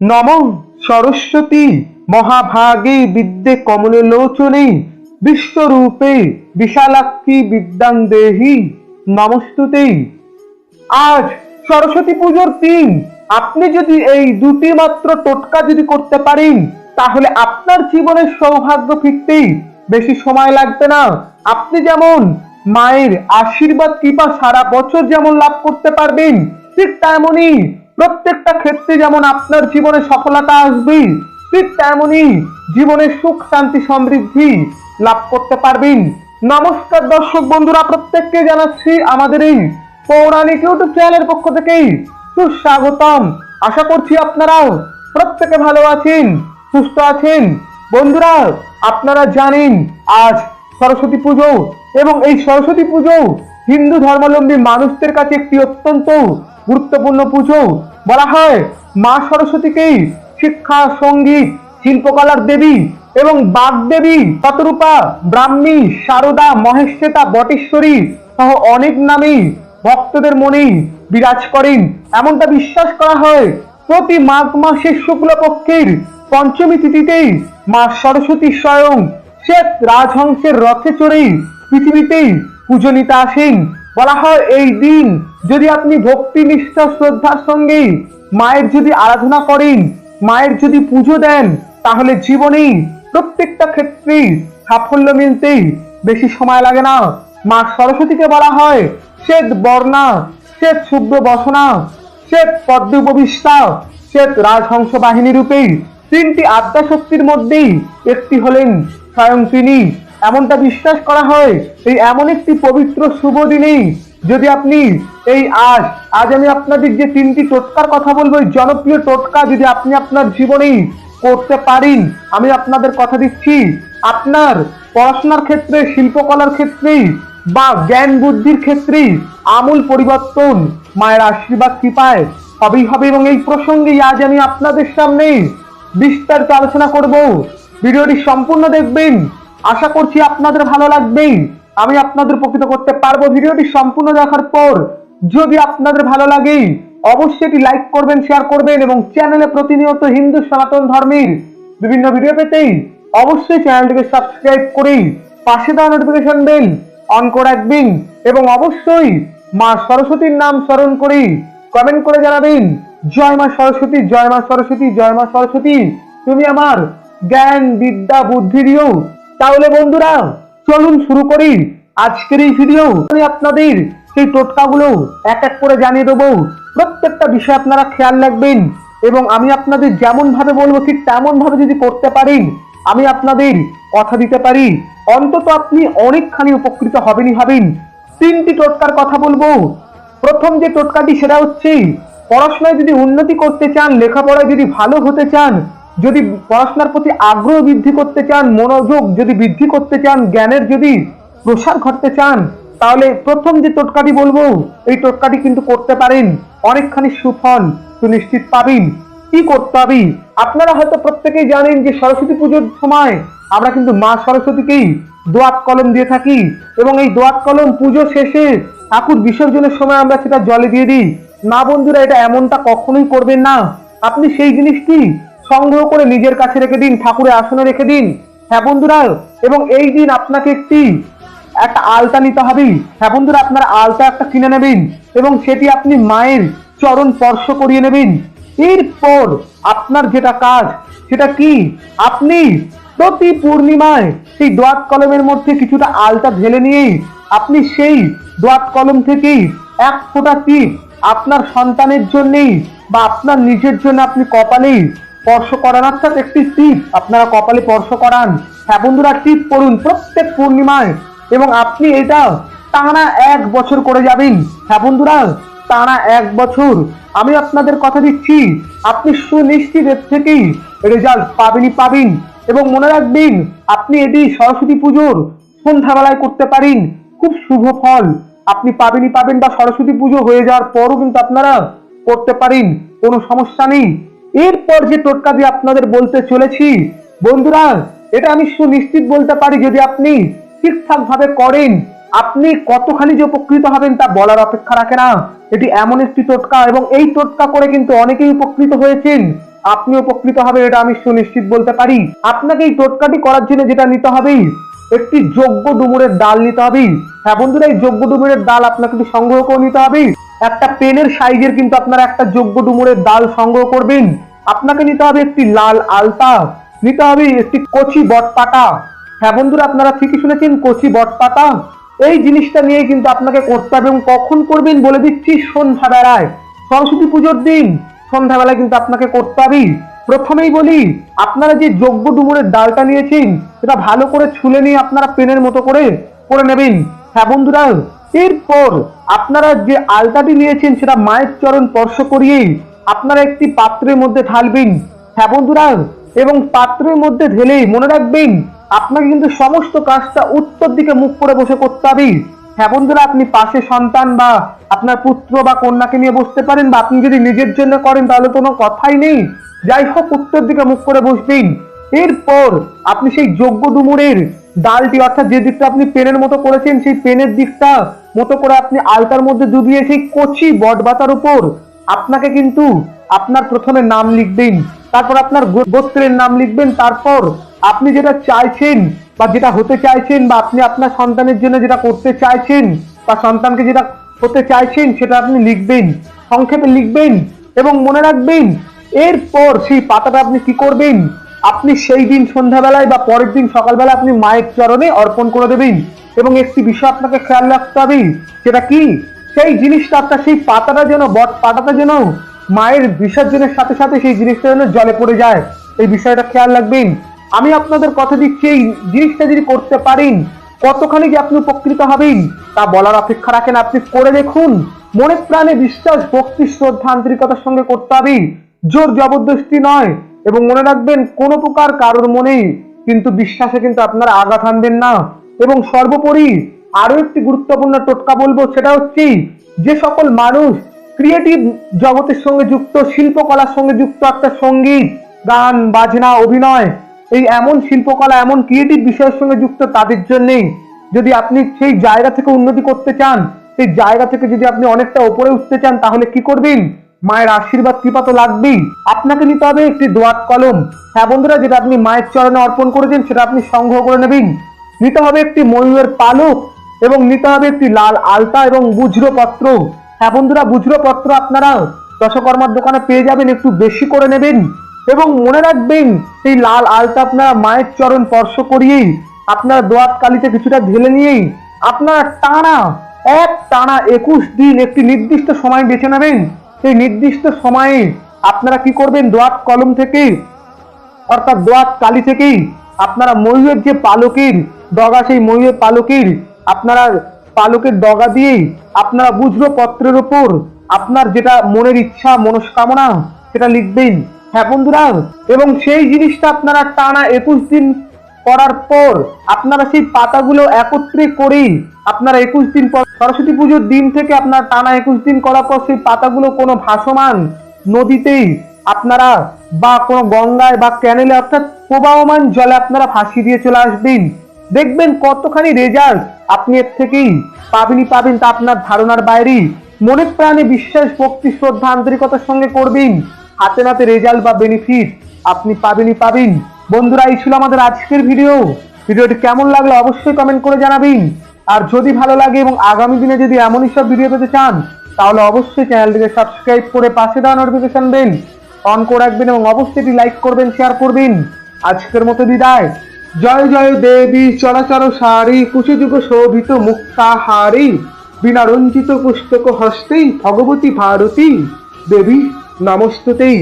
নম সরস্বতী মহাভাগে বিদ্যে কমলে লোচনে বিশ্বরূপে বিশালাক্ষী বিদ্যাং দেহি। নমস্তুতে আজ সরস্বতী পুজোর দিন। আপনি যদি এই দুটি মাত্র টোটকা যদি করতে পারেন, তাহলে আপনার জীবনের সৌভাগ্য ফিরতেই বেশি সময় লাগবে না। আপনি যেমন মায়ের আশীর্বাদ, কৃপা সারা বছর যেমন লাভ করতে পারবেন, ঠিক তেমনই প্রত্যেকটা ক্ষেত্রে যেমন আপনার জীবনে সফলতা আসবে ঠিক তেমনই জীবনে সুখ, শান্তি, সমৃদ্ধি লাভ করতে পারবেন। নমস্কার দর্শক বন্ধুরা, প্রত্যেককে জানাচ্ছি আমাদের এই পৌরাণিক ইউটিউব চ্যানেলের পক্ষ থেকে সুস্বাগতম। আশা করছি আপনারাও প্রত্যেকে ভালো আছেন, সুস্থ আছেন। বন্ধুরা, আপনারা জানেন আজ সরস্বতী পুজো এবং এই সরস্বতী পুজো হিন্দু ধর্মাবলম্বী মানুষদের কাছে একটি অত্যন্ত গুরুত্বপূর্ণ পুজো। বলা হয় মা সরস্বতীকেই শিক্ষা, সংগীত, শিল্পকলার দেবী এবং বাগদেবী শতরূপা ব্রাহ্মী শারদা মহেশ্বেতা, বটেশ্বরী সহ অনেক নামেই ভক্তদের মনেই বিরাজ করেন। এমনটা বিশ্বাস করা হয়, প্রতি মাঘ মাসের শুক্লপক্ষের পঞ্চমী তিথিতেই মা সরস্বতী স্বয়ং শ্বেত রাজহংসের রথে চড়েই পৃথিবীতেই পুজো নিতে আসেন। বলা হয় এই দিন যদি আপনি ভক্তি নিষ্ঠা শ্রদ্ধার সঙ্গে মায়ের যদি আরাধনা করেন, মায়ের যদি পুজো দেন, তাহলে জীবনেই প্রত্যেকটা ক্ষেত্রেই সাফল্য মিলতেই বেশি সময় লাগে না। মা সরস্বতীকে বলা হয় শ্বেত বর্ণা, শ্বেত শুভ্র বসনা, শ্বেত পদ্ম উপবিষ্টা, শ্বেত রাজহংস বাহিনী রূপেই তিনটি আদ্যা শক্তির মধ্যেই একটি হলেন স্বয়ং তিনি। এমনটা বিশ্বাস করা হয়, এই এমন একটি পবিত্র শুভ দিনেই যদি আপনি এই আজ আজ আমি আপনাদের যে তিনটি টোটকার কথা বলব, এই জনপ্রিয় টোটকা যদি আপনি আপনার জীবনেই করতে পারেন, আমি আপনাদের কথা দিচ্ছি, আপনার পড়াশোনার ক্ষেত্রে, শিল্পকলার ক্ষেত্রে বা জ্ঞান বুদ্ধির ক্ষেত্রে আমূল পরিবর্তন মায়ের আশীর্বাদ কৃপায় হবেই হবে এবং এই প্রসঙ্গে আজ আমি আপনাদের সামনে বিস্তারিত আলোচনা করব। ভিডিওটি সম্পূর্ণ দেখবেন আশা করছি আপনাদের ভালো লাগবেই। আমি আপনাদের উপকৃত করতে পারব। ভিডিওটি সম্পূর্ণ দেখার পর যদি আপনাদের ভালো লাগে, অবশ্যই এটি লাইক করবেন শেয়ার করবেন এবং চ্যানেলে প্রতিনিয়ত হিন্দু সনাতন ধর্মের বিভিন্ন ভিডিও পেতেই অবশ্যই চ্যানেলটিকে সাবস্ক্রাইব করে পাশে দেওয়া নোটিফিকেশন বেল অন করে রাখবেন এবং অবশ্যই মা সরস্বতীর নাম স্মরণ করে কমেন্ট করে জানাবেন, জয় মা সরস্বতী, জয় মা সরস্বতী, জয় মা সরস্বতী, তুমি আমার জ্ঞান, বিদ্যা, বুদ্ধি দিও তাহলে বন্ধুরা, চলুন শুরু করি আজকের এই ভিডিও আমি আপনাদের সেই টোটকাগুলো এক এক করে জানিয়ে দেবো। প্রত্যেকটা বিষয় আপনারা খেয়াল রাখবেন এবং আমি আপনাদের যেমন ভাবে বলব, ঠিক তেমন ভাবে যদি করতে পারেন, আমি আপনাদের কথা দিতে পারি। অন্তত আপনি অনেকখানি উপকৃত হবেনই হবেন। তিনটি টোটকার কথা বলব। প্রথম যে টোটকাটি, সেটা হচ্ছে, পড়াশোনায় যদি উন্নতি করতে চান, লেখাপড়ায় যদি ভালো হতে চান যদি পড়াশোনার প্রতি আগ্রহ বৃদ্ধি করতে চান, মনোযোগ যদি বৃদ্ধি করতে চান, জ্ঞানের যদি প্রসার ঘটতে চান, তাহলে প্রথম যে টোটকাটি বলব, এই টোটকাটি কিন্তু করতে পারেন। অনেকখানি সুফল সুনিশ্চিত পাবেন। কি করতে হবে? আপনারা হয়তো প্রত্যেকেই জানেন যে সরস্বতী পুজোর সময় আমরা কিন্তু মা সরস্বতীকেই দোয়াত কলম দিয়ে থাকি এবং এই দোয়াত কলম পুজো শেষে ঠাকুর বিসর্জনের সময় আমরা সেটা জলে দিয়ে দিই। না বন্ধুরা, এটা এমনটা কখনোই করবেন না। আপনি সেই জিনিসটি সংগ্রহ করে নিজের কাছে রেখে দিন, ঠাকুরের আসনে রেখে দিন। হ্যাঁ বন্ধুরা, এবং এই দিন আপনাকে একটি, একটা আলতা নিতে হবে। হ্যাঁ বন্ধুরা, আপনারা আলতা একটা কিনে নেবেন, এবং সেটি আপনি মায়ের চরণ স্পর্শ করিয়ে নেবেন। এরপর আপনার যেটা কাজ, সেটা কি? আপনি প্রতি পূর্ণিমায় সেই দোয়াত কলমের মধ্যে কিছুটা আলতা ঢেলে নিয়ে আপনি সেই দোয়াত কলম থেকেই এক ফোঁটা টিপ আপনার সন্তানের জন্যেই বা আপনার নিজের জন্য আপনি কপালে স্পর্শ করান অর্থাৎ একটি টিপ আপনারা কপালে স্পর্শ করান। হ্যাঁ বন্ধুরা, টিপ করুন প্রত্যেক পূর্ণিমায়। এবং আপনি এটা টানা এক বছর করে যাবেন। হ্যাঁ বন্ধুরা, টানা এক বছর। আমি আপনাদের কথা দিচ্ছি, আপনি সুনিশ্চিত এর থেকেই রেজাল্ট পাবেনই পাবেন। এবং মনে রাখবেন, আপনি এটি সরস্বতী পুজোর সন্ধ্যাবেলায় করতে পারেন। খুব শুভ ফল। আপনি পাবেনই পাবেন বা সরস্বতী পুজো হয়ে যাওয়ার পরও কিন্তু আপনারা করতে পারেন। কোনো সমস্যা নেই। এরপর যে টোটকা দিয়ে আপনাদের বলতে চলেছি, বন্ধুরা, এটা আমি সুনিশ্চিত বলতে পারি যদি আপনি ঠিকঠাক ভাবে করেন, আপনি কতখানি যে উপকৃত হবেন তা বলার অপেক্ষা রাখে না। এটি এমন একটি টোটকা এবং এই টোটকা করে কিন্তু অনেকেই উপকৃত হয়েছেন। আপনি উপকৃত হবেন এটা আমি সুনিশ্চিত বলতে পারি। আপনাকে এই টোটকাটি করার জন্য যেটা নিতে হবে, একটি যোগ্য ডুমুরের ডাল নিতে হবে। হ্যাঁ বন্ধুরা, এই যোগ্য ডুমুরের ডাল আপনাকে সংগ্রহ করে নিতে হবে। একটা পেনের সাইজের কিন্তু আপনারা একটা যোগ্য ডুমুরের ডাল সংগ্রহ করবেন। আপনাকে নিতে হবে একটি লাল আলতা, নিতে হবে একটি কচি বটপাটা হ্যাঁ বন্ধুরা, আপনারা ঠিকই শুনেছেন, কচি বটপাতা। এই জিনিসটা নিয়ে কিন্তু আপনাকে করতে হবে এবং কখন করবেন বলে দিচ্ছি সন্ধ্যা সন্ধ্যাবেলায় সরস্বতী পুজোর দিন সন্ধ্যাবেলায় কিন্তু আপনাকে করতে হবে। প্রথমেই বলি, আপনারা যে যোগ্য ডুমুরের ডালটা নিয়েছেন, সেটা ভালো করে ছুলে নিয়ে আপনারা পেনের মতো করে করে নেবেন। হ্যাঁ বন্ধুরা, এরপর আপনারা যে আলতাটি নিয়েছেন সেটা মায়ের চরণ স্পর্শ করিয়েই আপনারা একটি পাত্রের মধ্যে ঢালবেন। হ্যাঁ বন্ধুরা, এবং পাত্রের মধ্যে ঢেলেই মনে রাখবেন, আপনাকে কিন্তু সমস্ত কাজটা উত্তর দিকে মুখ করে বসে করতে হবে। হ্যাঁ বন্ধুরা, আপনি পাশে সন্তান বা আপনার পুত্র বা কন্যাকে নিয়ে বসতে পারেন বা আপনি যদি নিজের জন্য করেন, তাহলে কোনো কথাই নেই। যাই হোক, উত্তর দিকে মুখ করে বসবেন। এরপর আপনি সেই যোগ্য ডুমুরের ডালটি, অর্থাৎ যে দিকটা আপনি পেনের মতো করেছেন, সেই পেনের দিকটা মতো করে আপনি আলতার মধ্যে ডুবিয়ে সেই কচি বটবাতার উপর আপনাকে কিন্তু আপনার প্রথমে নাম লিখবেন, তারপর আপনার গোত্রের নাম লিখবেন, তারপর আপনি যেটা চাইছেন বা যেটা হতে চাইছেন বা আপনি আপনার সন্তানের জন্য যেটা করতে চাইছেন বা সন্তানকে যেটা হতে চাইছেন সেটা আপনি লিখবেন, সংক্ষেপে লিখবেন এবং মনে রাখবেন, এরপর সেই পাতাটা আপনি কি করবেন? আপনি সেই দিন সন্ধ্যাবেলায় বা পরের দিন সকালবেলা আপনি মায়ের চরণে অর্পণ করে দেবেন এবং একটি বিষয় আপনাকে খেয়াল রাখতে হবে, সেটা কি? সেই জিনিসটা আপনার সেই পাতাটা যেন, বট পাতাটা যেন মায়ের বিসর্জনের সাথে সাথে সেই জিনিসটা যেন জলে পড়ে যায়। এই বিষয়টা খেয়াল রাখবেন। আমি আপনাদের কথা দিচ্ছি, এই জিনিসটা যদি করতে পারেন, কতখানি যে আপনি উপকৃত হবেন, তা বলার অপেক্ষা রাখেন। আপনি করে দেখুন, মনে প্রাণে বিশ্বাস, ভক্তি, শ্রদ্ধা, আন্তরিকতার সঙ্গে করতে হবে। জোর জবরদস্তি নয়। এবং মনে রাখবেন, কোনো প্রকার কারোর মনেই কিন্তু বিশ্বাসে কিন্তু আপনারা আঘাত আনবেন না। এবং সর্বোপরি আরও একটি গুরুত্বপূর্ণ টোটকা বলব, সেটা হচ্ছে যে সকল মানুষ ক্রিয়েটিভ জগতের সঙ্গে যুক্ত, শিল্পকলার সঙ্গে যুক্ত একটা সংগীত, গান, বাজনা, অভিনয়, এই এমন শিল্পকলা, এমন ক্রিয়েটিভ বিষয়ের সঙ্গে যুক্ত তাদের জন্যেই যদি আপনি সেই জায়গা থেকে উন্নতি করতে চান, সেই জায়গা থেকে যদি আপনি অনেকটা ওপরে উঠতে চান, তাহলে কি করবেন? মায়ের আশীর্বাদ কৃপা তো লাগবেই। আপনাকে নিতে হবে একটি দোয়াত কলম। হ্যাঁ বন্ধুরা, যেটা আপনি মায়ের চরণে অর্পণ করেছেন, সেটা আপনি সংগ্রহ করে নেবেন। নিতে হবে একটি ময়ূরের পালক এবং নিতে হবে একটি লাল আলতা এবং বুজরো পত্র হ্যাঁ বন্ধুরা বুজরো পত্র আপনারা দশকর্মার দোকানে পেয়ে যাবেন, একটু বেশি করে নেবেন। এবং মনে রাখবেন সেই লাল আলতা আপনারা মায়ের চরণ স্পর্শ করিয়েই আপনারা দোয়াত কালিতে কিছুটা ঢেলে নিয়েই আপনারা টানা, এক টানা একুশ দিন একটি নির্দিষ্ট সময় বেছে নেবেন। নির্দিষ্ট সময়ে আপনারা কি করবেন? দোয়াত কলম থেকে অর্থাৎ দোয়াত কালি থেকেই আপনারা ময়ূরের যে পালকের ডগা, সেই ময়ূরের পালকের আপনারা পালকের ডগা দিয়ে আপনারা বুঝলো পত্রের ওপর আপনার যেটা মনের ইচ্ছা, মনস্কামনা, সেটা লিখবেন। হ্যাঁ বন্ধুরা, এবং সেই জিনিসটা আপনারা টানা একুশ দিন করার পর আপনারা সেই পাতাগুলো একত্রে করেই আপনারা একুশ দিন পর সরস্বতী পুজোর দিন থেকে আপনার টানা একুশ দিন করার পর সেই পাতাগুলো কোনো ভাসমান নদীতেই আপনারা বা কোনো গঙ্গায় বা ক্যানেলে অর্থাৎ প্রবাহমান জলে আপনারা ফাঁসি দিয়ে চলে আসবেন। দেখবেন কতখানি রেজাল্ট আপনি এর থেকেই পাবেনই পাবেন তা আপনার ধারণার বাইরেই। মনে প্রাণে বিশ্বাস, ভক্তি, শ্রদ্ধা, আন্তরিকতার সঙ্গে করবেন। হাতে নাতে রেজাল্ট বা বেনিফিট আপনি পাবেনই পাবেন। বন্ধুরা, এই ছিল আমাদের আজকের ভিডিও ভিডিওটি কেমন লাগল অবশ্যই কমেন্ট করে জানাবেন। আর যদি ভালো লাগে এবং আগামী দিনে যদি এমনই সব ভিডিও পেতে চান, তাহলে অবশ্যই চ্যানেলটিকে সাবস্ক্রাইব করে পাশে দেওয়া নোটিফিকেশন বেল অন করে রাখবেন এবং অবশ্যই এটি লাইক করবেন শেয়ার করবেন। আজকের মতো বিদায়। জয় জয় দেবী চরাচর সারি কুচযুগ শোভিত মুক্তাহারি বিনা রঞ্জিত পুস্তক হস্তেই ভগবতী ভারতী দেবী নমস্তুতেই।